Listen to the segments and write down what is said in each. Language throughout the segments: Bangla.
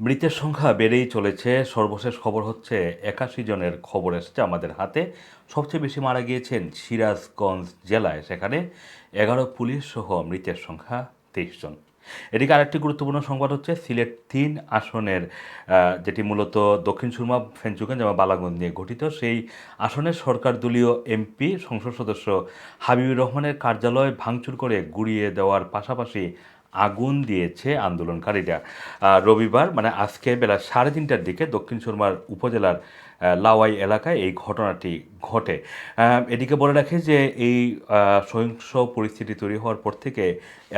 মৃতের সংখ্যা বেড়েই চলেছে। সর্বশেষ খবর হচ্ছে, একাশি জনের খবর এসেছে আমাদের হাতে। সবচেয়ে বেশি মারা গিয়েছেন সিরাজগঞ্জ জেলায়। সেখানে এগারো পুলিশ সহ মৃতের সংখ্যা তেইশ জন। এদিকে আরেকটি গুরুত্বপূর্ণ সংবাদ হচ্ছে, সিলেট তিন আসনের যেটি মূলত দক্ষিণ সুরমা, ফেঞ্চুগঞ্জ এবং বালাগঞ্জ নিয়ে গঠিত, সেই আসনের সরকার দলীয় এমপি, সংসদ সদস্য হাবিবুর রহমানের কার্যালয় ভাঙচুর করে গুড়িয়ে দেওয়ার পাশাপাশি আগুন দিয়েছে আন্দোলনকারীরা। রবিবার মানে আজকে বেলা সাড়ে তিনটার দিকে দক্ষিণ সুরমার উপজেলার লাওয়াই এলাকায় এই ঘটনাটি ঘটে। এদিকে বলে রাখে যে এই সহিংস পরিস্থিতি তৈরি হওয়ার পর থেকে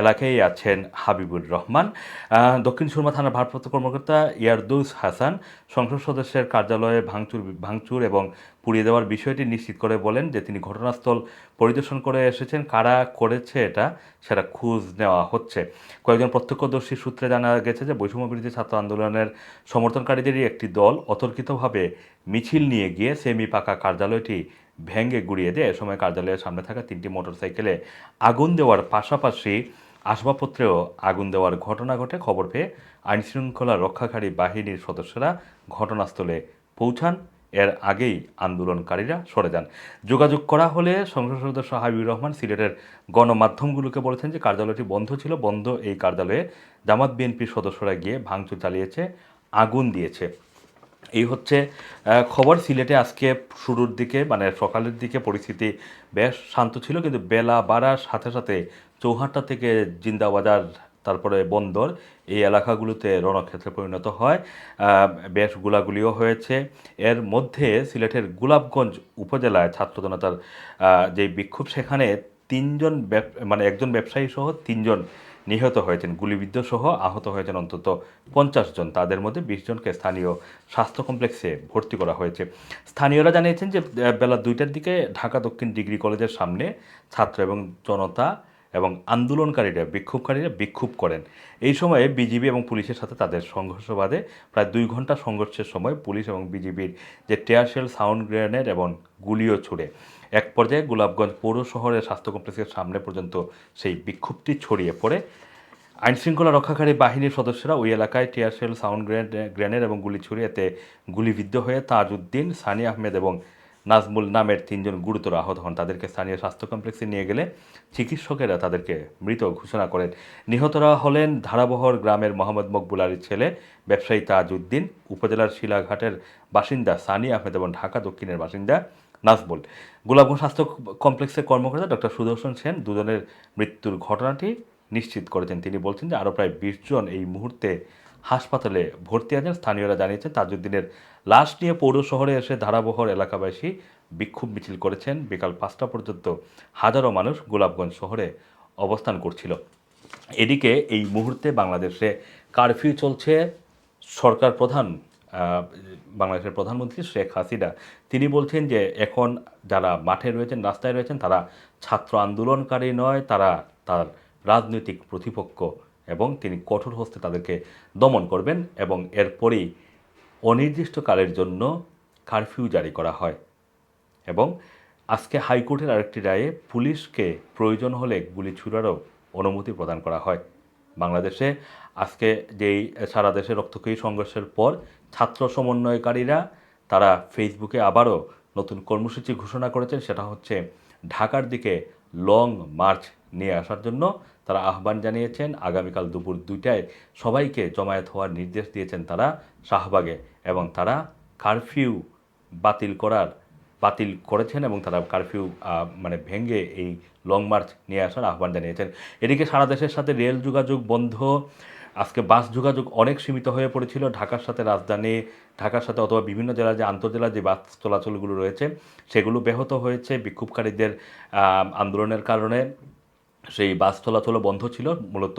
এলাকায় আছেন হাবিবুর রহমান। দক্ষিণ সুরমা থানার ভারপ্রাপ্ত কর্মকর্তা ইয়ারদুস হাসান সংসদ সদস্যের কার্যালয়ে ভাঙচুর ভাঙচুর এবং পুড়িয়ে দেওয়ার বিষয়টি নিশ্চিত করে বলেন যে তিনি ঘটনাস্থল পরিদর্শন করে এসেছেন, কারা করেছে এটা সেটা খোঁজ নেওয়া হচ্ছে। কয়েকজন প্রত্যক্ষদর্শী সূত্রে জানা গেছে যে বৈষম্য বিরোধী ছাত্র আন্দোলনের সমর্থনকারীদেরই একটি দল অতর্কিতভাবে মিছিল নিয়ে গিয়ে সেমি পাকা কার্যালয়টি ভেঙে গুড়িয়ে দেয়। এ সময় কার্যালয়ের সামনে থাকা তিনটি মোটরসাইকেলে আগুন দেওয়ার পাশাপাশি আসবাবপত্রেও আগুন দেওয়ার ঘটনা ঘটে। খবর পেয়ে আইনশৃঙ্খলা রক্ষাকারী বাহিনীর সদস্যরা ঘটনাস্থলে পৌঁছান। এর আগেই আন্দোলনকারীরা সরে যান। যোগাযোগ করা হলে সংসদ সদস্য হাবিবুর রহমান সিলেটের গণমাধ্যমগুলোকে বলেছেন যে কার্যালয়টি বন্ধ ছিল। বন্ধ এই কার্যালয়ে জামাত বিএনপির সদস্যরা গিয়ে ভাঙচুর চালিয়েছে, আগুন দিয়েছে। এই হচ্ছে খবর। সিলেটে আজকে শুরুর দিকে মানে সকালের দিকে পরিস্থিতি বেশ শান্ত ছিল, কিন্তু বেলা বাড়ার সাথে সাথে চৌহাট্টা থেকে জিন্দাবাজার তারপরে বন্দর, এই এলাকাগুলোতে রণক্ষেত্রে পরিণত হয়। বেশ গুলাগুলিও হয়েছে। এর মধ্যে সিলেটের গোলাপগঞ্জ উপজেলায় ছাত্র জনতার যে বিক্ষোভ, সেখানে তিনজন মানে একজন ব্যবসায়ী সহ তিনজন নিহত হয়েছেন। গুলিবিদ্ধ সহ আহত হয়েছেন অন্তত পঞ্চাশ জন। তাদের মধ্যে বিশ জনকে স্থানীয় স্বাস্থ্য কমপ্লেক্সে ভর্তি করা হয়েছে। স্থানীয়রা জানিয়েছেন যে বেলা দুইটার দিকে ঢাকা দক্ষিণ ডিগ্রি কলেজের সামনে ছাত্র এবং জনতা এবং আন্দোলনকারীরা, বিক্ষোভকারীরা বিক্ষোভ করেন। এই সময়ে বিজিবি এবং পুলিশের সাথে তাদের সংঘর্ষ বাদে প্রায় দুই ঘণ্টা সংঘর্ষের সময় পুলিশ এবং বিজিবির যে টেয়ারশেল সাউন্ড গ্রেনেড এবং গুলিও ছুড়ে। এক পর্যায়ে গোলাপগঞ্জ পৌর শহরের স্বাস্থ্য কমপ্লেক্সের সামনে পর্যন্ত সেই বিক্ষোভটি ছড়িয়ে পড়ে। আইনশৃঙ্খলা রক্ষাকারী বাহিনীর সদস্যরা ওই এলাকায় টিয়ারশেল সাউন্ড গ্রেনেড গ্রেনেড এবং গুলি ছুড়ে এতে গুলিবিদ্ধ হয়ে তাজউদ্দিন, সানি আহমেদ এবং নাজমুল নামের তিনজন গুরুতর আহত হন। তাদেরকে স্থানীয় স্বাস্থ্য কমপ্লেক্সে নিয়ে গেলে চিকিৎসকেরা তাদেরকে মৃত ঘোষণা করেন। নিহতরা হলেন ধারাবহর গ্রামের মোহাম্মদ মকবুল আলীর ছেলে ব্যবসায়ী তাজউদ্দিন, উপজেলার শিলাঘাটের বাসিন্দা সানি আহমেদ এবং ঢাকা দক্ষিণের বাসিন্দা নাজবুল গোলাপগঞ্জ স্বাস্থ্য কমপ্লেক্সের কর্মকর্তা ডক্টর সুদর্শন সেন দুজনের মৃত্যুর ঘটনাটি নিশ্চিত করেছেন। তিনি বলছেন যে আরও প্রায় বিশ জন এই মুহূর্তে হাসপাতালে ভর্তি আছেন। স্থানীয়রা জানিয়েছেন, তাজউদ্দিনের লাশ নিয়ে পৌর শহরে এসে ধারাবহর এলাকাবাসী বিক্ষোভ মিছিল করেছেন। বিকাল পাঁচটা পর্যন্ত হাজারো মানুষ গোলাপগঞ্জ শহরে অবস্থান করছিল। এদিকে এই মুহূর্তে বাংলাদেশে কারফিউ চলছে। সরকার প্রধান বাংলাদেশের প্রধানমন্ত্রী শেখ হাসিনা, তিনি বলছেন যে এখন যারা মাঠে রয়েছেন, রাস্তায় রয়েছেন, তারা ছাত্র আন্দোলনকারী নয়, তারা তার রাজনৈতিক প্রতিপক্ষ। এবং তিনি কঠোর হস্তে তাদেরকে দমন করবেন এবং এরপরেই অনির্দিষ্টকালের জন্য কারফিউ জারি করা হয়। এবং আজকে হাইকোর্টের আরেকটি রায়ে পুলিশকে প্রয়োজন হলে গুলি ছুড়ারও অনুমতি প্রদান করা হয়। বাংলাদেশে আজকে যেই সারা দেশে রক্তক্ষয়ী সংঘর্ষের পর ছাত্র সমন্বয়কারীরা তারা ফেসবুকে আবারও নতুন কর্মসূচি ঘোষণা করেছেন, সেটা হচ্ছে ঢাকার দিকে লং মার্চ নিয়ে আসার জন্য তারা আহ্বান জানিয়েছেন। আগামীকাল দুপুর দুইটায় সবাইকে জমায়েত হওয়ার নির্দেশ দিয়েছেন তারা শাহবাগে এবং তারা কারফিউ বাতিল করার, বাতিল করেছেন এবং তারা কারফিউ মানে ভেঙে এই লং মার্চ নিয়ে আসার আহ্বান জানিয়েছেন। এদিকে সারা দেশের সাথে রেল যোগাযোগ বন্ধ। আজকে বাস যোগাযোগ অনেক সীমিত হয়ে পড়েছিল। ঢাকার সাথে রাজধানী, ঢাকার সাথে অথবা বিভিন্ন জেলার যে আন্তর্জেলা যে বাস চলাচলগুলো রয়েছে, সেগুলো ব্যাহত হয়েছে বিক্ষোভকারীদের আন্দোলনের কারণে। সেই বাস চলাচলও বন্ধ ছিল। মূলত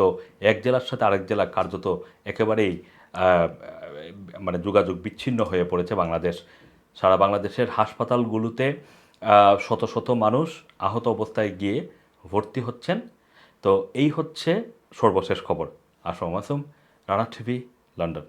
এক জেলার সাথে আরেক জেলা কার্যত একেবারেই মানে যোগাযোগ বিচ্ছিন্ন হয়ে পড়েছে বাংলাদেশ। সারা বাংলাদেশের হাসপাতালগুলোতে শত শত মানুষ আহত অবস্থায় গিয়ে ভর্তি হচ্ছেন। তো এই হচ্ছে সর্বশেষ খবর। Assam Masum Rana TV London.